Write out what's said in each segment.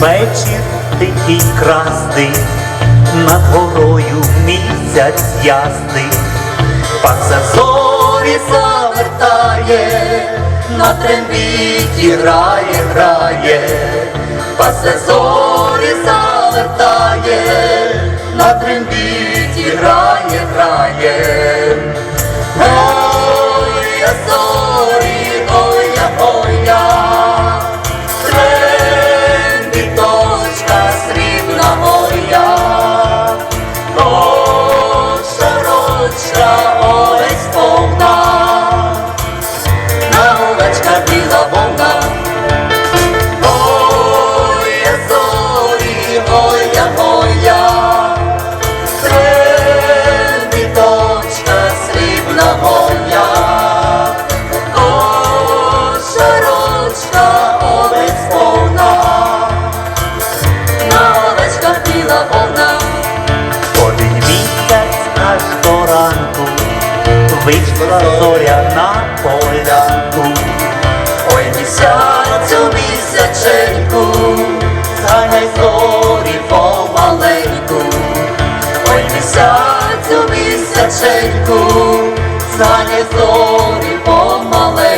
Вечір тихий красний, над горою місяць ясний, паса зорі завертає, на трембіті грає, грає, пасе зорі завертає, на трембіті грає, грає. вийшла зоря на полянку, ой місяцю місяченьку, зганяй зорі помаленьку, ой місяцю місяченьку, зганяй зорі помаленьку.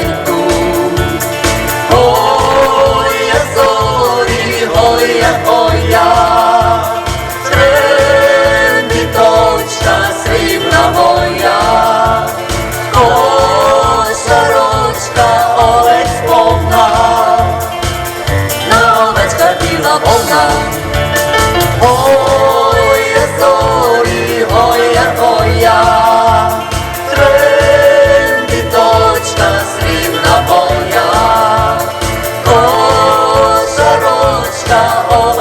Oh.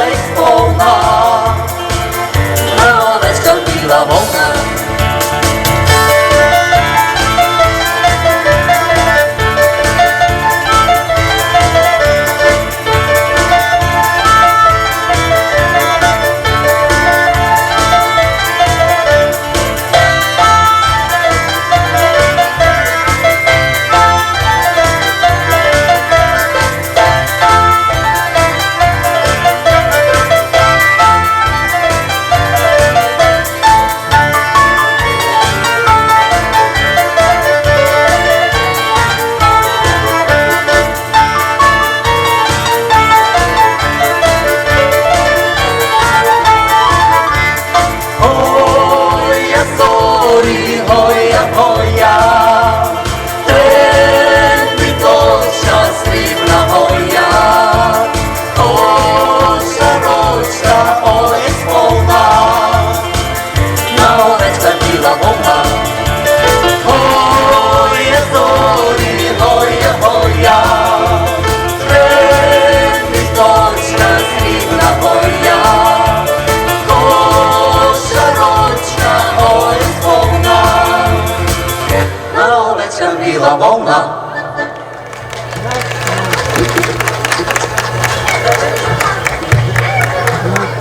Tá pela vontade.